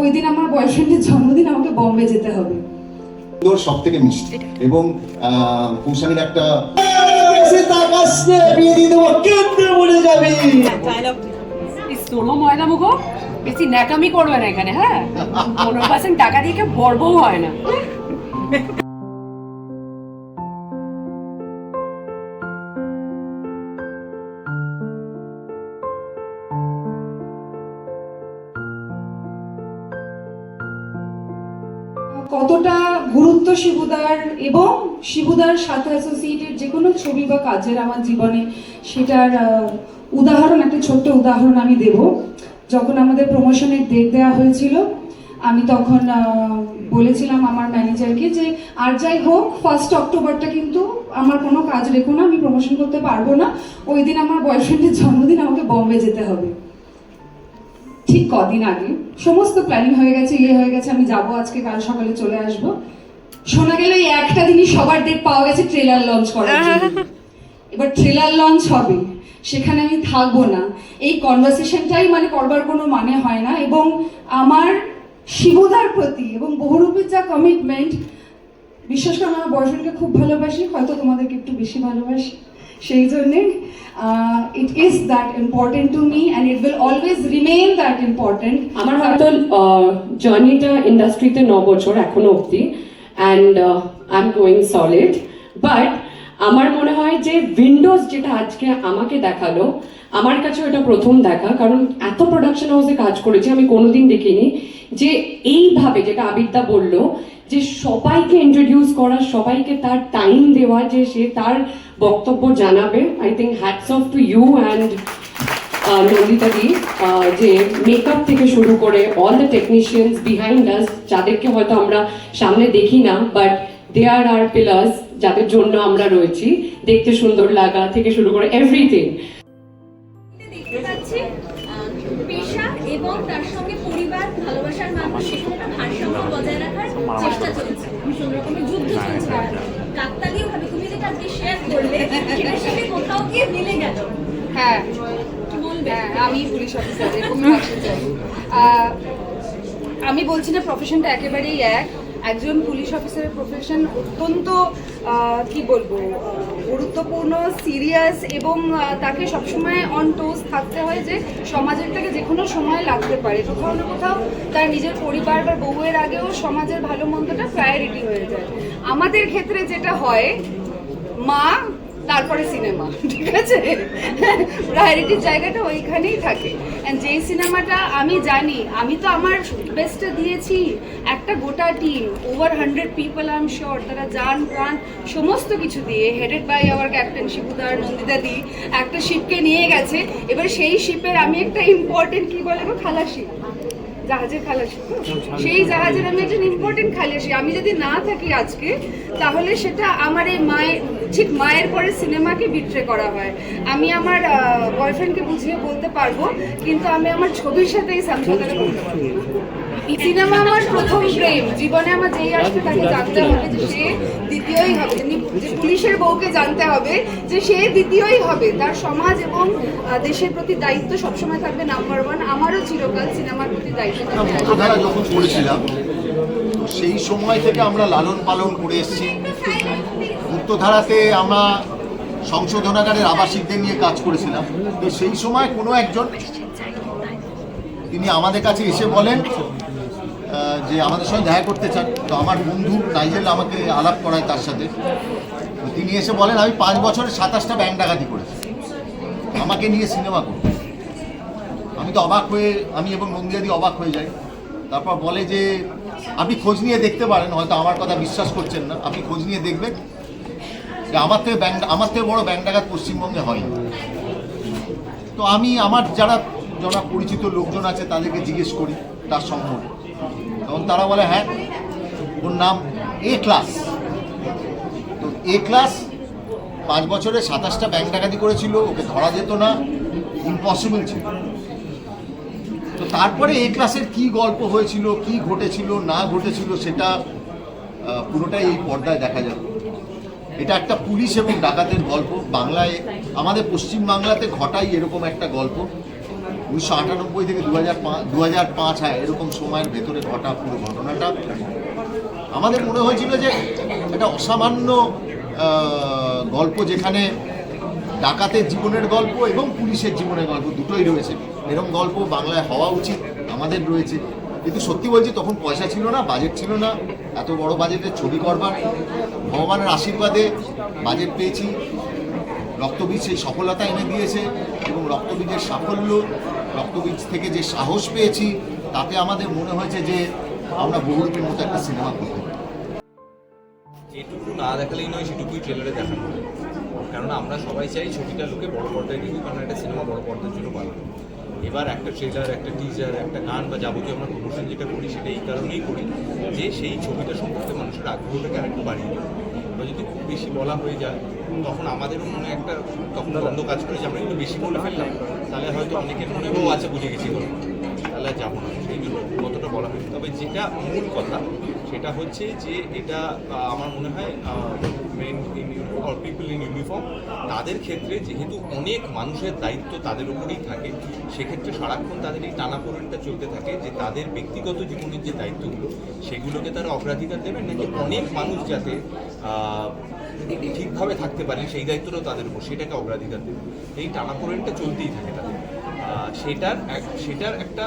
ওই দিন আমার বয়ফ্রেন্ডের জন্মদিন আমাকে বোম্বে যেতে হবে। তোর সব থেকে মিষ্টি এবং আহ, কৌশানীর একটা এসে তাকাস নে, বিয়ে দিয়ে দেবো কেঁদে মরে যাবি? সোলো ময়দা মুখো বেশি ন্যাকামি করবে না এখানে হ্যাঁ? পনেরো পার্সেন্ট টাকা দিয়ে কেউ বর্বও হয় না। শিবুদার এবং শিবুদার সাথে অ্যাসোসিয়েটেড যে কোনো ছবি বা কাজের আমার জীবনে সেটার উদাহরণ, একটা ছোট্ট উদাহরণ আমি দেব। যখন আমাদের প্রমোশনের ডেট দেওয়া হয়েছিল, আমি তখন বলেছিলাম আমার ম্যানেজারকে যে আর যাই হোক ফার্স্ট অক্টোবরটা কিন্তু আমার কোনো কাজ রেখো না, আমি প্রমোশন করতে পারব না। ওই দিন আমার বয়ফ্রেন্ডের জন্মদিন, আমাকে বম্বে যেতে হবে। ঠিক কদিন আগে। সমস্ত প্ল্যানিং হয়ে গেছে ইয়ে হয়ে গেছে, আমি যাব আজকে, কাল সকালে চলে আসব। শোনা গেল এই একটা দিনই সবার ডেট পাওয়া গেছে ট্রেলার লঞ্চ করার জন্য। এবার ট্রেলার লঞ্চ হবে সেখানে আমি থাকব না। এই কনভারসেশনটাই মানে করবার কোনো মানে হয় না এবং আমার শিবদার প্রতি এবং বহুরূপীর যা কমিটমেন্ট বিশ্বাস করে আমার বয়ফ্রেন্ডকে খুব ভালোবাসি হয়তো তোমাদেরকে একটু বেশি ভালোবাসি। সেই জন্যে it is that important to me and it will always remain that important আমার হয়তো জার্নিটা ইন্ডাস্ট্রিতে ন বছর এখনও অবধি। And I am going solid but আমার মনে হয় যে উইন্ডোজ যেটা আজকে আমাকে দেখাল, আমার কাছে ওটা প্রথম দেখা, কারণ এত প্রোডাকশন হাউসে কাজ করেছি, আমি কোনোদিন দেখিনি, যে এইভাবে যেটা আবিদ্যা বলল, যে সবাইকে ইন্ট্রোডিউস করা, সবাইকে তার টাইম দেওয়া, যে সে তার বক্তব্য জানাবে I think hats off to you and Nandita di ah, যে মেকআপ থেকে শুরু করে all the technicians behind us যাদেরকে হয়তো আমরা সামনে দেখি না but they R R pillars যাদের জন্য আমরা রয়েছি। দেখতে সুন্দর লাগা থেকে শুরু করে এভরিথিং দেখতে পাচ্ছি পেশা এবং তার সঙ্গে পরিবার ভালোবাসার মানুষ সেখানে ভারসাম্য বজায় রাখার চেষ্টা চলছে। ভীষণ রকমের যুদ্ধ চলছে। কাকতালীয় ভাবে তুমি যেটা আজকে শেয়ার করলে সেটার সাথে কোথাও গিয়ে মিলে গেল। হ্যাঁ। আমি পুলিশ অফিসার আমি বলছি না প্রফেশনটা একেবারেই এক। একজন পুলিশ অফিসারের প্রফেশন অত্যন্ত কি বলব গুরুত্বপূর্ণ সিরিয়াস এবং তাকে সবসময় অন টোজ থাকতে হয় যে সমাজের থেকে যে কোনো সময় লাগতে পারে। কোথাও না কোথাও তার নিজের পরিবার বা বউয়ের আগেও সমাজের ভালো মন্দটা প্রায়োরিটি হয়ে যায়। আমাদের ক্ষেত্রে যেটা হয় তারপরে সিনেমা, ঠিক আছে? প্রায়োরিটির জায়গাটা ওইখানেই থাকে। And যেই সিনেমাটা আমি জানি, আমি তো আমার বেস্টটা দিয়েছি একটা গোটা team over hundred people I am sure তারা যান, প্রাণ, সমস্ত কিছু দিয়ে হেডেড বাই আওয়ার ক্যাপ্টেন শিবুদার নন্দিতা দি একটা শিপকে নিয়ে গেছে। এবার সেই শিপের আমি একটা ইম্পর্টেন্ট কি বলে খালাসি। জাহাজের খালাসি সেই জাহাজের আমি একজন ইম্পর্টেন্ট খালাসি। আমি যদি না থাকি আজকে, তাহলে সেটা আমার এই মায়ের ঠিক মায়ের পরে সিনেমাকে বিট্রে করা হয়। আমি আমার বয়ফ্রেন্ডকে বুঝিয়ে বলতে পারব, কিন্তু আমি আমার ছবির সাথে এই সমঝোতাটা করতে পারব সিনেমা আমার প্রথম প্রেম। জীবনে আমার যেই আসবে তাকে জানতে হবে যে সে দ্বিতীয়ই হবে। যে পুলিশের বউকে জানতে হবে যে সে দ্বিতীয়ই হবে। তার সমাজ এবং দেশের প্রতি দায়িত্ব সবসময় থাকবে নাম্বার ওয়ান আমারও চিরকাল সিনেমার প্রতি দায়িত্ব থাকবে। যখন করেছিলাম সেই সময় থেকে আমরা লালন পালন করে এসেছি। মুক্তধারাতে আমরা সংশোধনাগারের আবাসিকদের নিয়ে কাজ করেছিলাম। তো সেই সময় কোনো একজন তিনি আমাদের কাছে এসে বলেন যে আমাদের সঙ্গে দেখা করতে চান। তো আমার বন্ধু নাইজেল আমাকে আলাপ করায় তার সাথে। তিনি এসে বলেন, আমি পাঁচ বছরে সাতাশটা ব্যাংক ডাকাতি করেছি। আমাকে নিয়ে সিনেমা করতে আমি তো অবাক হয়ে, আমি এবং নন্দিয়াদি অবাক হয়ে যাই। তারপর বলে যে, আপনি খোঁজ নিয়ে দেখতে পারেন, হয়তো আমার কথা বিশ্বাস করছেন না। আপনি খোঁজ নিয়ে দেখবেন। যে আমার থেকে ব্যাংক, আমার থেকে বড় ব্যাংক ডাকাত পশ্চিমবঙ্গে হয় তো আমি আমার যারা যারা পরিচিত লোকজন আছে, তাদেরকে জিজ্ঞেস করি তার সম্পর্কে তখন তারা বলে হ্যাঁ ওর নাম এ ক্লাস। তো এ ক্লাস পাঁচ বছরে সাতাশটা ব্যাংক ডাকাতি করেছিল, ওকে ধরা যেত না ইম্পসিবল ছিল। তো তারপরে এ ক্লাসের কি গল্প হয়েছিল, কি ঘটেছিল, না ঘটেছিল, সেটা পুরোটাই এই পর্দায় দেখা যাবে। এটা একটা পুলিশ এবং ডাকাতের গল্প। বাংলায়, আমাদের পশ্চিম বাংলাতে ঘটাই এরকম একটা গল্প। উনিশশো আটানব্বই থেকে দু হাজার পাঁচ দু হাজার পাঁচ হয় এরকম সময়ের ভেতরে ঘটা পুরো ঘটনাটা। আমাদের মনে হয়েছিল যে একটা অসামান্য গল্প যেখানে ডাকাতের জীবনের গল্প এবং পুলিশের জীবনের গল্প দুটোই রয়েছে। এরকম গল্প বাংলায় হওয়া উচিত, আমাদের রয়েছে। কিন্তু সত্যি বলছি, তখন পয়সা ছিল না বাজেট ছিল না। এত বড় বাজেটের ছবি করবার, ভগবানের আশীর্বাদে বাজেট পেয়েছি। রক্তবীজ সেই সফলতা এনে দিয়েছে এবং রক্তবীজের সাফল্য, রক্তবীজ থেকে যে সাহস পেয়েছি, তাতে আমাদের মনে হয়েছে যে আমরা বহুরূপীর মতো একটা সিনেমা করতে এটুকু না দেখালেই নয়, সেটুকুই ট্রেলারে দেখানো। কেননা আমরা সবাই চাই ছবিটা লোকে বড় পর্দায় দেখুক কারণ একটা সিনেমা বড় পর্দার জন্য বানানো এবার একটা ট্রেলার একটা টিজার একটা গান বা যাবতীয় আমরা প্রমোশন যেটা করি সেটা এই কারণেই করি যে সেই ছবিটা সম্পর্কে মানুষের আগ্রহটাকে আরেকটু বাড়িয়ে দেয় বা যদি খুব বেশি বলা হয়ে যায়, তখন আমাদেরও মনে একটা তখন দ্বন্দ্ব কাজ করে যে আমরা একটু বেশি বলে ফেললাম, তাহলে হয়তো অনেকের মনে ও আচ্ছা বুঝে গেছি তাহলে যাব না। সেই জন্য কতটা বলা হয়নি তবে যেটা মূল কথা, সেটা হচ্ছে যে এটা আমার মনে হয় men in or people in uniform তাদের ক্ষেত্রে যেহেতু অনেক মানুষের দায়িত্ব তাদের উপরেই থাকে, সেক্ষেত্রে সারাক্ষণ তাদের এই টানাপোড়েনটা চলতে থাকে যে তাদের ব্যক্তিগত জীবনের যে দায়িত্বগুলো, সেগুলোকে তারা অগ্রাধিকার দেবেন নাকি অনেক মানুষ যাতে ঠিকভাবে থাকতে পারেন সেই দায়িত্বটাও তাদের উপর, সেটাকে অগ্রাধিকার দেবে এই টানাপোড়েনটা চলতেই থাকে তাদের। সেটার সেটার একটা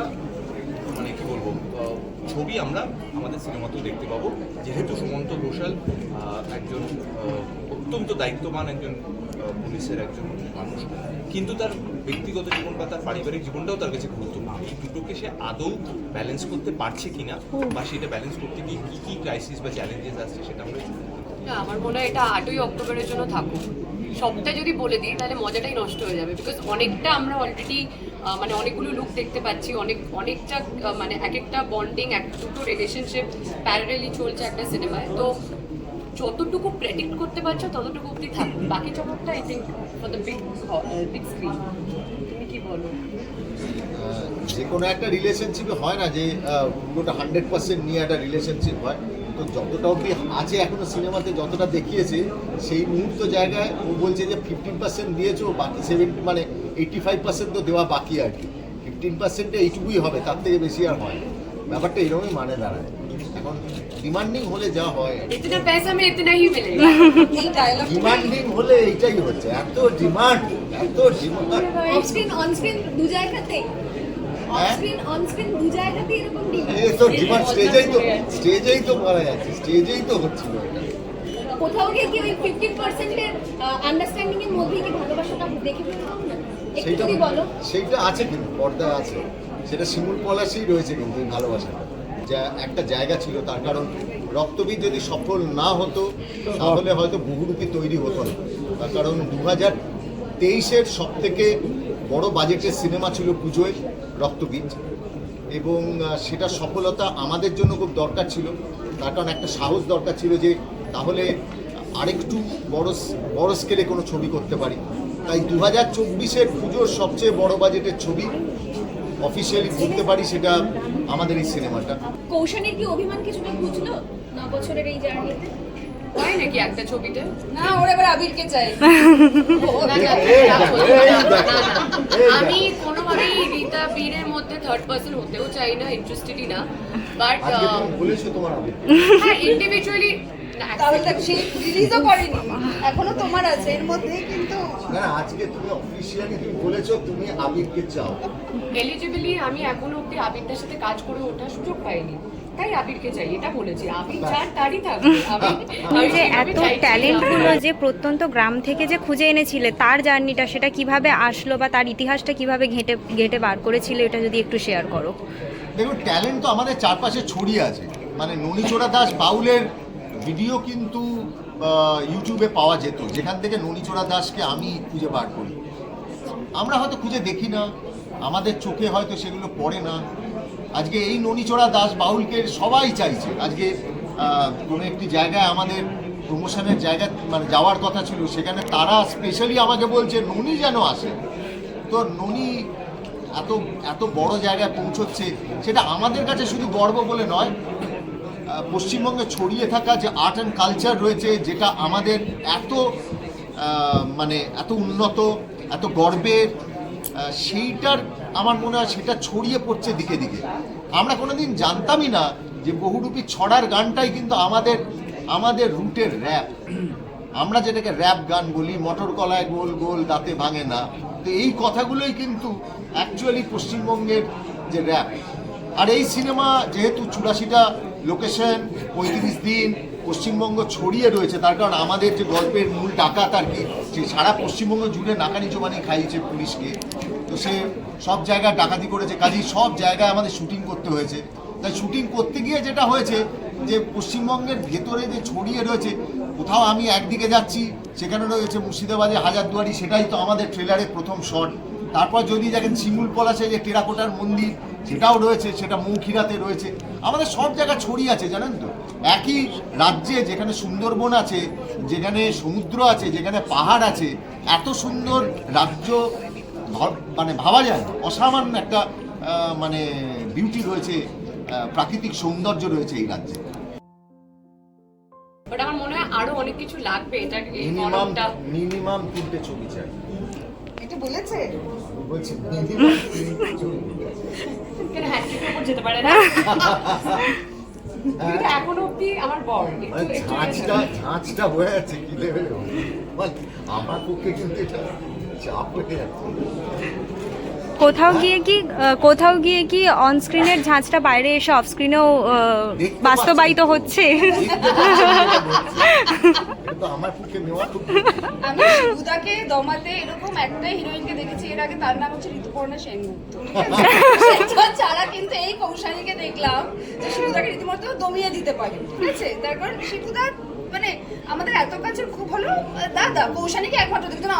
মানে কি বলব ছবি আমরা আমাদের সিনেমাতেও দেখতে পাবো। যেহেতু সুমন্ত ঘোষাল একজন অত্যন্ত দায়িত্ববান একজন পুলিশের একজন মানুষ, কিন্তু তার ব্যক্তিগত জীবন বা তার পারিবারিক জীবনটাও তার কাছে গুরুত্বপূর্ণ। এই দুটোকে সে আদৌ ব্যালেন্স করতে পারছে কিনা বা সেটা ব্যালেন্স করতে গিয়ে কী কী ক্রাইসিস বা চ্যালেঞ্জেস আসছে সেটা আমরা না, আমার মনে হয় এটা আটই অক্টোবরের জন্য থাকুক। সবটা যদি বলে দিই, তাহলে মজাটাই নষ্ট হয়ে যাবে বিকজ অনেকটা আমরা অলরেডি মানে অনেকগুলো লুক দেখতে পাচ্ছি, অনেক, অনেকটা মানে এক একটা বন্ডিং এক, দুটো রিলেশনশিপ প্যারারেলি চলছে একটা সিনেমায় তো যতটুকু প্রেডিক্ট করতে পারছ, ততটুকু অব্দি থাকবে বাকি চমকটা I think for the big big screen তুমি কি বলো? যে কোনো একটা রিলেশনশিপে হয় না যে পুরোটা হান্ড্রেড পার্সেন্ট নিয়ে একটা রিলেশনশিপ হয়। তো যতটা অবধি আছে এখনও সিনেমাতে যতটা দেখিয়েছে, সেই মুহূর্ত জায়গায় ও বলছে যে ফিফটিন পার্সেন্ট দিয়েছ, বাকি সেভেন্টি মানে এইটি ফাইভ পার্সেন্ট তো দেওয়া বাকি আর কি। ফিফটিন পার্সেন্টে এইটুকুই হবে তার থেকে বেশি আর হয় ব্যাপারটা এরকমই মানে দাঁড়ায়। এখন ডিমান্ডিং হলে যা হয় ডিমান্ডিং হলে এইটাই হচ্ছে। এত ডিমান্ড এত ডিমান্ড স্টেজেই তো স্টেজেই তো মারা যাচ্ছে স্টেজেই তো হচ্ছিল। কোথাও গিয়ে কি ওই ফিফটিন পার্সেন্টের আন্ডারস্ট্যান্ডিং এর মধ্যেই কি ভালোবাসাটা দেখে ফেলতে হবে না? সেইটা বলো। সেইটা আছে কিন্তু পর্দা আছে। সেটা শিমুল পলাশেই রয়েছে কিন্তু এই ভালোবাসাটা। যা একটা জায়গা ছিল তার কারণ রক্তবীজ যদি সফল না হতো তাহলে হয়তো বহুরূপী তৈরি হতো না। তার কারণ দু হাজার তেইশের সব থেকে বড় বাজেটের সিনেমা ছিল পুজোয় রক্তবীজ। এবং সেটার সফলতা আমাদের জন্য খুব দরকার ছিল। তার কারণ একটা সাহস দরকার ছিল যে তাহলে আরেকটু বড় বড় স্কেলে কোনো ছবি করতে পারি। তাই দু হাজার চব্বিশের পুজোর সবচেয়ে বড় বাজেটের ছবি অফিসিয়ালি বলতে পারি সেটা আমাদের এই সিনেমাটা। কৌশানের কি অভিমান কিছুটা বুঝলো ন বছরের এই জার্নিতে? হয় নাকি একটা ছবিতে? না ওর এবার আবিরকে চাই। আমি কোনোভাবেই রীতা বীরের মধ্যে থার্ড পার্সন হতেও চাই না ইন্টারেস্টেডই না। বাট বলেছ তোমার হ্যাঁ ইন্ডিভিজুয়ালি তাহলে দেখ সেই রিলিজও করেনি। এখনও তোমার আছে এর মধ্যে কিন্তু না আজকে তুমি অফিসিয়ালি তুমি বলেছ তুমি আবিরকে চাও। এলিজিবলি আমি এখনও অব্দি সাথে কাজ করে ওঠার সুযোগ পাইনি। তাই আবিরকে চাই এটা বলেছি। আবির যার তারই থাকবে যে এত ট্যালেন্টগুলো যে প্রত্যন্ত গ্রাম থেকে যে খুঁজে এনেছিলে তার জার্নিটা সেটা কীভাবে আসলো বা তার ইতিহাসটা কীভাবে ঘেঁটে ঘেঁটে বার করেছিল এটা যদি একটু শেয়ার করো। দেখুন ট্যালেন্ট তো আমাদের চারপাশে ছড়িয়ে আছে। মানে ননীচোড়া দাস বাউলের ভিডিও কিন্তু ইউটিউবে পাওয়া যেত। যেখান থেকে ননীচোড়া দাসকে আমি খুঁজে বার করি। আমরা হয়তো খুঁজে দেখি না। আমাদের চোখে হয়তো সেগুলো পড়ে না। আজকে এই ননীচোড়া দাস বাউলকে সবাই চাইছে। আজকে কোনো একটি জায়গায় আমাদের প্রমোশনের জায়গা মানে যাওয়ার কথা ছিল, সেখানে তারা স্পেশালি আমাকে বলছে, ননী যেন আসে। তো ননী এত এত বড় জায়গায় পৌঁছচ্ছে, সেটা আমাদের কাছে শুধু গর্ব বলে নয় পশ্চিমবঙ্গে ছড়িয়ে থাকা যে আর্ট অ্যান্ড কালচার রয়েছে, যেটা আমাদের এত মানে এত উন্নত, এত গর্বের সেইটার আমার মনে হয় সেটা ছড়িয়ে পড়ছে দিকে দিকে। আমরা কোনোদিন জানতামই না যে বহুরূপী ছড়ার গানটাই কিন্তু আমাদের আমাদের রুটের র্যাপ আমরা যেটাকে র্যাপ গান বলি, মটর কলায় গোল গোল দাঁতে ভাঙে না। তো এই কথাগুলোই কিন্তু অ্যাকচুয়ালি পশ্চিমবঙ্গের যে র্যাপ আর এই সিনেমা যেহেতু চুরাশিটা লোকেশন, পঁয়ত্রিশ দিন পশ্চিমবঙ্গ ছড়িয়ে রয়েছে। তার কারণ আমাদের যে গল্পের মূল ডাকাত আর কি, সে সারা পশ্চিমবঙ্গ জুড়ে নাকানি জোবানি খাইয়েছে পুলিশকে। তো সে সব জায়গায় ডাকাতি করেছে, কাজেই সব জায়গায় আমাদের শুটিং করতে হয়েছে। তাই শুটিং করতে গিয়ে যেটা হয়েছে যে পশ্চিমবঙ্গের ভেতরে যে ছড়িয়ে রয়েছে, কোথাও আমি একদিকে যাচ্ছি, সেখানে রয়েছে মুর্শিদাবাদে হাজারদুয়ারি, সেটাই তো আমাদের ট্রেলারের প্রথম শট তারপর যদি দেখেন শিমুল পলাশে যে টেরাকোটার মন্দির সেটাও রয়েছে সেটা মৌখিরাতে রয়েছে। আমাদের সব জায়গা ছড়িয়ে আছে জানেন তো? একই রাজ্যে যেখানে সুন্দরবন আছে যেখানে সমুদ্র আছে যেখানে পাহাড় আছে এত সুন্দর রাজ্য মানে ভাবা যায় অসামান্য একটা মানে বিউটি রয়েছে প্রাকৃতিক সৌন্দর্য রয়েছে এই রাজ্যে। বাট আমার মনে হয় আরও অনেক কিছু লাগবে এটা মিনিমাম মিনিমাম তিনটে ছবি চাই। এটা বলেছে? কেন হ্যাট্রিকের উপর যেতে পারে না। অব্দি আমার বর। হয়ে আছে কি লেভেলে আমার পক্ষে কিন্তু এটা চাপ হয়ে যাচ্ছে কোথাও গিয়ে কি কোথাও গিয়ে কি অন স্ক্রিনের ঝাঁচটা বাইরে এসে অফ স্ক্রিনেও বাস্তবায়িত হচ্ছে? আমি দমাতে এরকম একটাই হিরোইনকে দেখেছি এর আগে তার নাম হচ্ছে ঋতুপর্ণা সেনগুপ্ত ঠিক আছে? ছাড়া কিন্তু এই কৌশালীকে দেখলাম যে রীতিমতো দমিয়ে দিতে পারে ঠিক আছে? তার কারণ শিবুদা মানে আমাদের এত কাছের খুব হলো দাদা কৌশালীকে একমাত্র দেখতো না।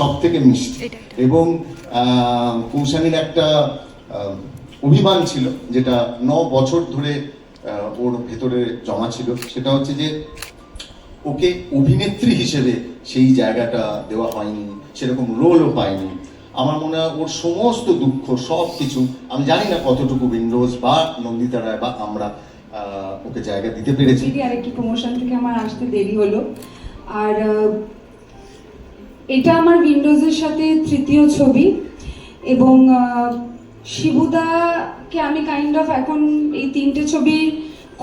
সব থেকে মিষ্টি এবং কৌশানীর একটা অভিমান ছিল যেটা ন বছর ধরে ওর ভেতরে জমা ছিল। সেটা হচ্ছে যে ওকে অভিনেত্রী হিসেবে সেই জায়গাটা দেওয়া হয়নি সেরকম রোলও পায়নি। আমার মনে হয় ওর সমস্ত দুঃখ সব কিছু আমি জানি না কতটুকু উইন্ডোজ বা নন্দিতা রায় বা আমরা ওকে জায়গা দিতে পেরেছি। আরেকটি প্রমোশন থেকে আমার আসতে দেরি হলো। আর এটা আমার উইন্ডোজের সাথে তৃতীয় ছবি এবং শিবুদাকে আমি কাইন্ড অফ এখন এই তিনটে ছবি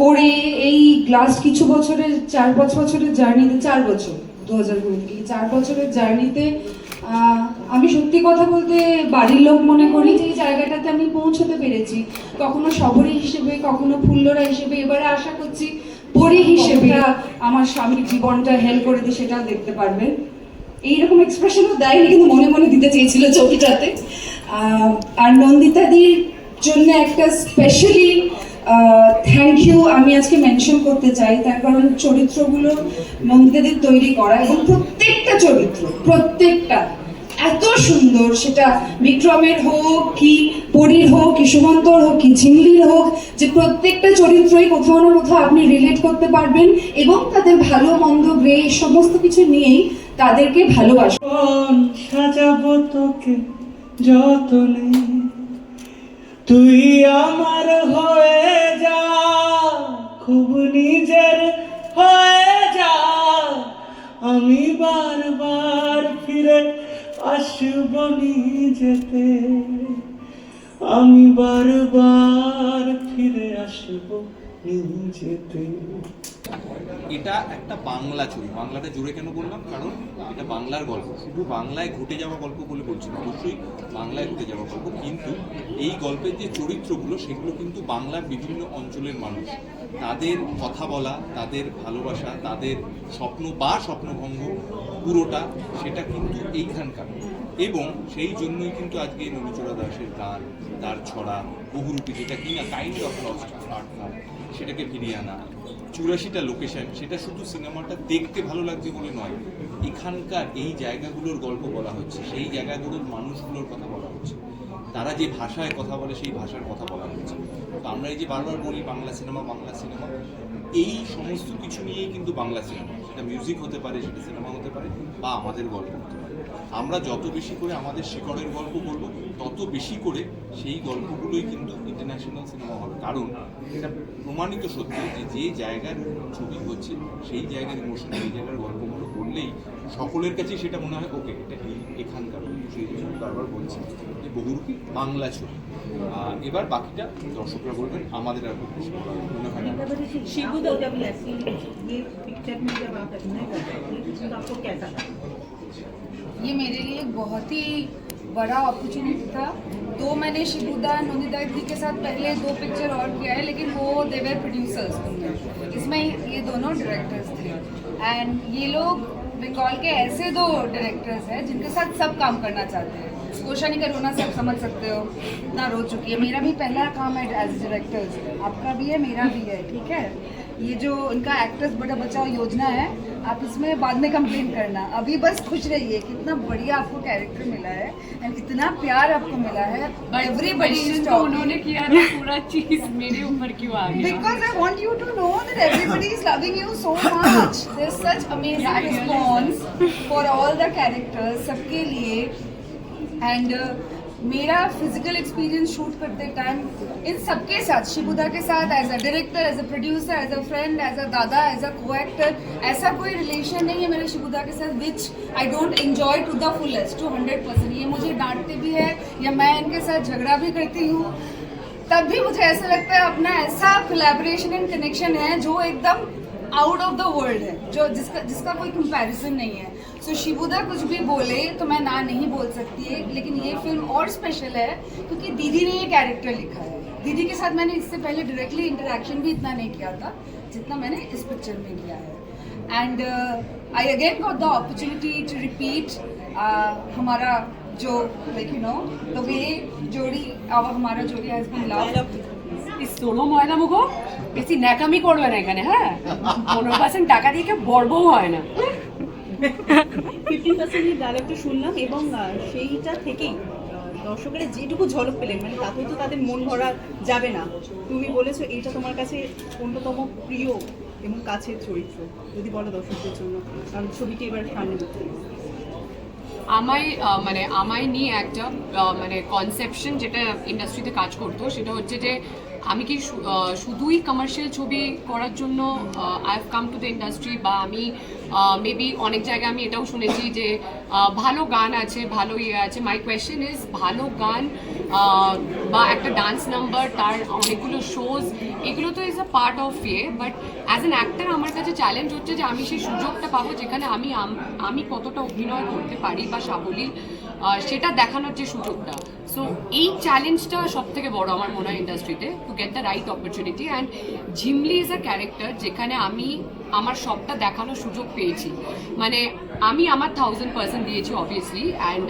করে এই লাস্ট কিছু বছরের চার পাঁচ বছরের জার্নিতে চার বছর দু হাজার কুড়ি থেকে চার বছরের জার্নিতে আমি সত্যি কথা বলতে বাড়ির লোক মনে করি যে এই জায়গাটাতে আমি পৌঁছতে পেরেছি। কখনো শবরী হিসেবে কখনো ফুল্লরা হিসেবে এবারে আশা করছি পরি হিসেবে আমার স্বামীর জীবনটা হেল্প করে দিয়ে সেটাও দেখতে পারবেন। এইরকম এক্সপ্রেশনও দেয়নি, কিন্তু মনে মনে দিতে চেয়েছিল ছবিটাতে। আর নন্দিতাদির জন্য একটা স্পেশালি থ্যাংক ইউ আমি আজকে মেনশন করতে চাই, তার কারণ চরিত্রগুলো নন্দিতাদির তৈরি করা এবং প্রত্যেকটা চরিত্র, প্রত্যেকটা এত সুন্দর। সেটা বিক্রমের হোক কি পরীর হোক, কি সুমন্তর হোক, কি ঝিমলির হোক, যে প্রত্যেকটা চরিত্রই কোথাও না কোথাও আপনি রিলেট করতে পারবেন এবং তাদের ভালো, মন্দ গ্রে সমস্ত কিছু নিয়েই তাদেরকে জীবন সাজাবো তোকে যতনে। তুই আমার হয়ে যা, খুব নিজের হয়ে যা। আমি বারবার ফিরে আসব নিজেতে। আমি বারবার ফিরে আসব নিজেতে। এটা একটা বাংলা ছবি বাংলাটা জুড়ে কেন বললাম? কারণ এটা বাংলার গল্প। শুধু বাংলায় ঘটে যাওয়া গল্প বলে বলছি না, অবশ্যই বাংলায় ঘটে যাওয়া গল্প। কিন্তু এই গল্পের যে চরিত্রগুলো, সেগুলো কিন্তু বাংলার বিভিন্ন অঞ্চলের মানুষ। তাদের কথা বলা, তাদের ভালোবাসা, তাদের স্বপ্ন বা স্বপ্নভঙ্গ পুরোটা সেটা কিন্তু এইখানকার। এবং সেই জন্যই কিন্তু আজকে নলিচোড়া দাসের গান তার ছড়া, বহুরূপী যেটা কিনা kind of lost art form সেটাকে ফিরিয়ে আনা। চুরাশিটা লোকেশন সেটা শুধু সিনেমাটা দেখতে ভালো লাগছে বলে নয়, এখানকার এই জায়গাগুলোর গল্প বলা হচ্ছে, সেই জায়গাগুলোর মানুষগুলোর কথা বলা হচ্ছে। তারা যে ভাষায় কথা বলে, সেই ভাষার কথা বলা হচ্ছে। তো আমরা এই যে বারবার বলি বাংলা সিনেমা বাংলা সিনেমা, এই সমস্ত কিছু নিয়েই কিন্তু বাংলা সিনেমা। সেটা মিউজিক হতে পারে, সেটা সিনেমা হতে পারে, বা আমাদের গল্প হতে পারে। আমরা যত বেশি করে আমাদের শিকড়ের গল্প করব তত বেশি করে সেই গল্পগুলোই কিন্তু ইন্টারন্যাশনাল সিনেমা হবে কারণ এটা প্রমাণিত সত্যি যে যে জায়গার ছবি হচ্ছে সেই জায়গার ইমোশন সেই জায়গার গল্পগুলো করলেই সকলের কাছে সেটা মনে হয় ওকে এটা এই এখানকার সেই জন্য আমি বারবার বলছি যে বহুরূপী বাংলা ছবি আর এবার বাকিটা দর্শকরা বলবেন আমাদের আর খুব বেশি বলার মনে হয় না शिबू जब ऐसी ये पिक्चर में जब आप अभिनय कर रहे थे तो आपको कैसा लगा ये मेरे लिए एक बहुत ही बड़ा अपॉर्चुनिटी था। तो मैंने शिबुदा नंदिता दी के साथ पहले दो पिक्चर और किया है, लेकिन वो देवर प्रोड्यूसर्स इसमें ये दोनों डायरेक्टर्स थे। एंड ये लोग बंगाल के ऐसे दो डायरेक्टर्स हैं, जिनके साथ सब काम करना चाहते हैं। कोशानी का रोना सब समझ सकते हो। इतना रो चुकी है। मेरा भी पहला काम है एज डायरेक्टर्स आपका भी है, मेरा भी है, ठीक है? ये जो इनका एक्ट्रेस बड़ा बचाओ योजना है आप इसमें बाद में कंप्लेन करना। अभी बस खुश रहिए कितना बढ़िया आपको कैरेक्टर मिला है एंड इतना प्यार आपको मिला है। एवरीबडी इज़ तो उन्होंने किया था पूरा चीज़ मेरे ऊपर क्यों आ गया? Because I want you to know that everybody is loving you so much. There's such amazing response for all the characters, सबके लिए। एंड मेरा फ़िज़िकल एक्सपीरियंस शूट करते टाइम इन सबके साथ, शिबुदा के साथ as a director as a producer as a friend as a dada as a को एक्टर ऐसा कोई रिलेशन नहीं है मेरे शिबुदा के साथ which I don't enjoy to the fullest two hundred percent ये मुझे डांटते भी है, या मैं इनके साथ झगड़ा भी करती हूँ। तब भी मुझे ऐसा लगता है, अपना ऐसा कोलैबोरेशन एंड कनेक्शन है, जो एकदम आउट ऑफ़ द वर्ल्ड है जो जिसका जिसका कोई कंपैरिजन नहीं है। सो so, शिबुदा कुछ भी बोले तो मैं ना नहीं बोल सकती है लेकिन ये फ़िल्म और स्पेशल है क्योंकि दीदी ने ये कैरेक्टर लिखा है। दीदी के साथ मैंने इससे पहले डायरेक्टली इंटरेक्शन भी इतना नहीं किया था जितना मैंने इस पिक्चर में किया है। And I again got the opportunity to repeat हमारा जो like you know the way जोड़ी और हमारा जोड़ी हैज़ बीन लव इस सोलो मोहना मुको বেশি ন্যাকামি করবে না এখানে হ্যাঁ? পনেরো পার্সেন্ট টাকা দিয়ে কেউ বড় হয় না। ফিফটিন পার্সেন্ট ডায়লগটা শুনলাম এবং সেইটা থেকেই দর্শকেরা যেটুকু ঝলক পেলেন মানে তাতেই তো তাদের মন ভরা যাবে না। তুমি বলেছ এইটা তোমার কাছে অন্যতম প্রিয় এবং কাছের চরিত্র যদি বলো দর্শকদের জন্য কারণ ছবিটি এবার সামনে আমায় মানে আমায় নিয়ে একটা মানে কনসেপশন যেটা ইন্ডাস্ট্রিতে কাজ করতো সেটা হচ্ছে যে আমি কি শুধুই কমার্শিয়াল ছবি করার জন্য I have come to the industry বা আমি মেবি অনেক জায়গায় আমি এটাও শুনেছি যে ভালো গান আছে, ভালো ইয়ে আছে। মাই কোয়েশ্চেন ইজ ভালো গান বা একটা ডান্স নাম্বার তার অনেকগুলো শোজ এগুলো তো ইজ আ পার্ট অফ ইয়ে। বাট অ্যাজ অ্যান অ্যাক্টার আমার কাছে চ্যালেঞ্জ হচ্ছে যে আমি সেই সুযোগটা পাবো যেখানে আমি আমি কতটা অভিনয় করতে পারি বা সাবলীল সেটা দেখানোর যে সুযোগটা। সো এই চ্যালেঞ্জটা সব থেকে বড় আমার মনে হয় ইন্ডাস্ট্রিতে to get the right opportunity and Jhimli is a character যেখানে আমি আমার সবটা দেখানোর সুযোগ পেয়েছি। মানে আমি আমার থাউজেন্ড পার্সেন্ট দিয়েছি অবভিয়াসলি অ্যান্ড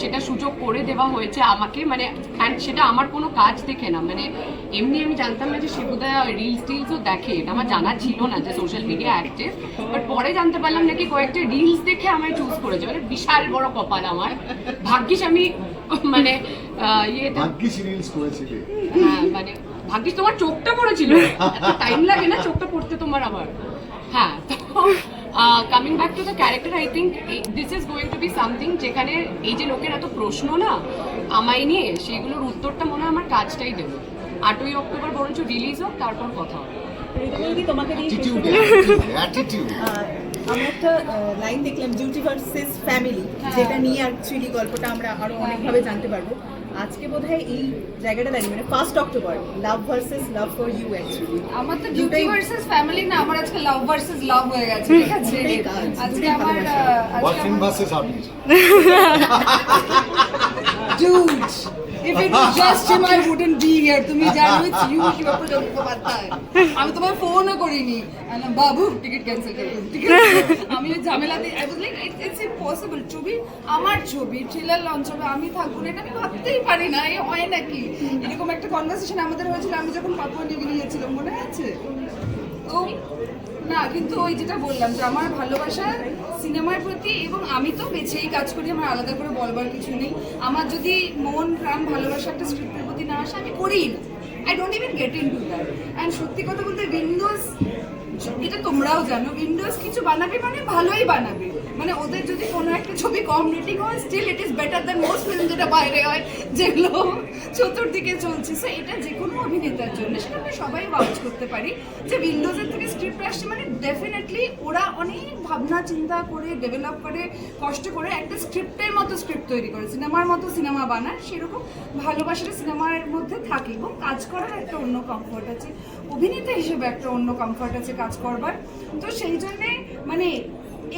সেটা সুযোগ করে দেওয়া হয়েছে আমাকে মানে অ্যান্ড সেটা আমার কোনো কাজ দেখে না। মানে এমনি আমি জানতাম না যে শিবুদা রিলস টিলসও দেখে। এটা আমার জানা ছিল না যে সোশ্যাল মিডিয়া অ্যাক্টিভ বাট পরে জানতে পারলাম নাকি কয়েকটা রিলস দেখে আমায় চুজ করেছে। মানে বিশাল বড় কপাল আমার। ভাগ্যিস আমি মানে আহ, ভাগ্যিস রিলস করেছিলে। হ্যাঁ মানে ভাগ্যিস তোমার চোখটা পড়েছিল। টাইম লাগে না চোখটা পড়তে তোমার আবার। হ্যাঁ coming back to the character I think this is going to be something যেখানে এই যে লোকের এত প্রশ্ন না আমায় নিয়ে সেগুলোর উত্তরটা মনে হয় আমার কাজটাই দেবো। আটই অক্টোবর বরঞ্চ রিলিজ হোক তারপর কথা হবে। তোমাকে দিয়ে আমরা একটা লাইন দেখলাম ডিউটি ভার্সেস ফ্যামিলি যেটা নিয়ে অ্যাকচুয়ালি গল্পটা আমরা আরও অনেকভাবে জানতে পারব। আজকে বোধহয় এই জায়গাটা দাঁড়িয়ে মানে first October love versus love for you actually আমার তো ডিউটি ভার্সেস ফ্যামিলি না আমার আজকে লাভ ভার্সেস লাভ হয়ে গেছে ঠিক আছে? আজকে আমার আমার versus Abir dude! If it was just him, I wouldn't be here. তুমি জানো it's you, শিবপ্রসাদ মুখোপাধ্যায়। আমি তোমার ফোনও করিনি আমি বললাম, বাবু টিকিট ক্যান্সেল করে দিন, ঠিক আছে আমি ওই ঝামেলাতে I was like it's impossible ছবি আমার ছবি ট্রেলার লঞ্চ হবে আমি থাকব না এটা আমি ভাবতেই পারি না এ হয় নাকি এরকম একটা কনভারসেশন আমাদের হয়েছিল আমি যখন পাপুয়া গিনি গিয়েছিলাম মনে আছে তো, না, কিন্তু ওই যেটা বললাম যে আমার ভালোবাসা সিনেমার প্রতি এবং আমি তো বেছেই কাজ করি, আমার আলাদা করে বলবার কিছু নেই। আমার যদি মন, প্রাণ, ভালোবাসা একটা স্ক্রিপ্টের প্রতি না আসে, আমি করি না। I don't even get into that and সত্যি কথা বলতে উইন্ডোজ এটা তোমরাও জানো উইন্ডোজ কিছু বানাবে মানে ভালোই বানাবে। মানে ওদের যদি কোনো একটা ছবি কম রেটিং হয় still it is better than most film যেটা বাইরে হয়, যেগুলো চতুর্দিকে চলছে। সো এটা যে কোনো অভিনেতার জন্য সেটা আমরা সবাই ওয়াচ করতে পারি। যে উইন্ডোজের থেকে স্ক্রিপ্ট আসছে মানে ডেফিনেটলি ওরা অনেক ভাবনা চিন্তা করে ডেভেলপ করে, কষ্ট করে একটা স্ক্রিপ্টের মতো স্ক্রিপ্ট তৈরি করে। সিনেমার মতো সিনেমা বানায়, সেরকম ভালোবাসাটা সিনেমার মধ্যে থাকে এবং কাজ করার একটা অন্য কমফর্ট আছে। অভিনেতা হিসেবে একটা অন্য কমফর্ট আছে কাজ করবার। তো সেই জন্যে মানে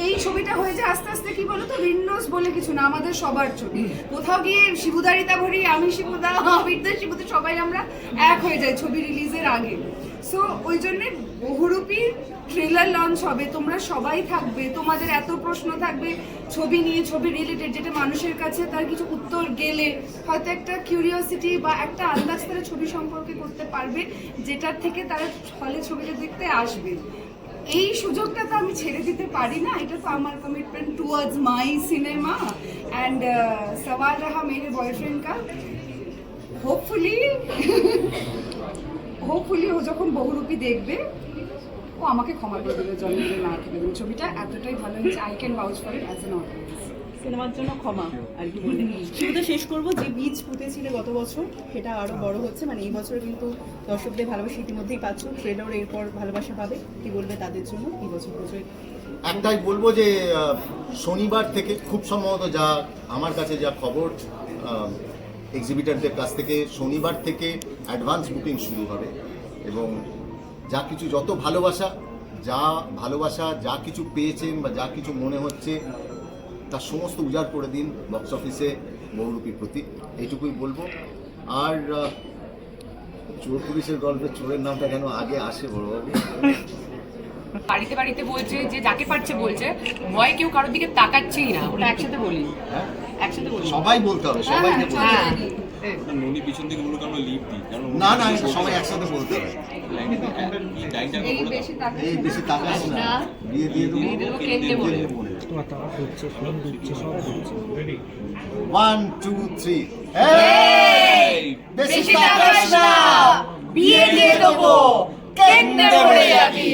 এই ছবিটা হয়েছে আস্তে আস্তে কি বলতো উইন্ডোজ বলে কিছু না আমাদের সবার ছবি। কোথাও গিয়ে শিবুদারিতা ভরি আমি শিবুদা আবিরদা শিবুদা সবাই আমরা এক হয়ে যাই ছবি রিলিজের আগে। সো ওই জন্যে বহুরূপী ট্রেলার লঞ্চ হবে তোমরা সবাই থাকবে তোমাদের এত প্রশ্ন থাকবে ছবি নিয়ে ছবি রিলেটেড যেটা মানুষের কাছে তার কিছু উত্তর গেলে হয়তো একটা কিউরিওসিটি বা একটা আন্দাজ তারা ছবি সম্পর্কে করতে পারবে যেটার থেকে তারা হলে ছবিটা দেখতে আসবে। এই সুযোগটা তো আমি ছেড়ে দিতে পারি না। এটা তো আমার commitment towards my cinema and সওয়াল রাহা মেরে বয়ফ্রেন্ড কা হোপফুলি হোপফুলি ও যখন বহুরূপী দেখবে, ও আমাকে ক্ষমা করে দেবে জন্মদিন না ছবিটা এতটাই ভালো হয়েছে I can vouch for it as an সিনেমার জন্য ক্ষমা আর কি বলে। শেষ করব। যে বীজ পুঁতেছিলে গত বছর, সেটা আরও বড় হচ্ছে। মানে এই বছর কিন্তু দর্শকদের ভালোবাসা ইতিমধ্যেই পাচ্ছ। ট্রেলার এরপর ভালোবাসা পাবে। কি বলবে তাদের জন্য? এই বছর পুজোয় একটাই বলব যে শনিবার থেকে খুব সম্ভবত যা আমার কাছে যা খবর এক্সিবিটারদের কাছ থেকে, শনিবার থেকে অ্যাডভান্স বুকিং শুরু হবে। এবং যা কিছু যত ভালোবাসা, যা ভালোবাসা, যা কিছু পেয়েছেন বা যা কিছু মনে হচ্ছে তার সমস্ত উজাড় করে দিন বক্স অফিসে বহুরূপীর প্রতি। এইটুকুই বলব। আর চোর পুলিশের গল্পে চোরের নামটা কেন আগে আসে বড়বাবু? বাড়িতে বাড়িতে বলছে যে যাকে পারছে বলছে ভয় কেউ কারোর দিকে তাকাচ্ছেই না। ওটা একসাথে বলি। হ্যাঁ? একসাথে বলি। সবাই বলতে হবে সবাই। হ্যাঁ ননি পিছন থেকে মনে আমরা লিপ দিই না না এটা সবাই একসাথে বলতে হবে। এই বেশি না দিয়ে দেবো দিয়ে দেবো, কেন্দ্রে বলে। ওয়ান টু থ্রি বেশি বেশি না। বিয়ে দিয়ে দেবো। পড়ে যাবি।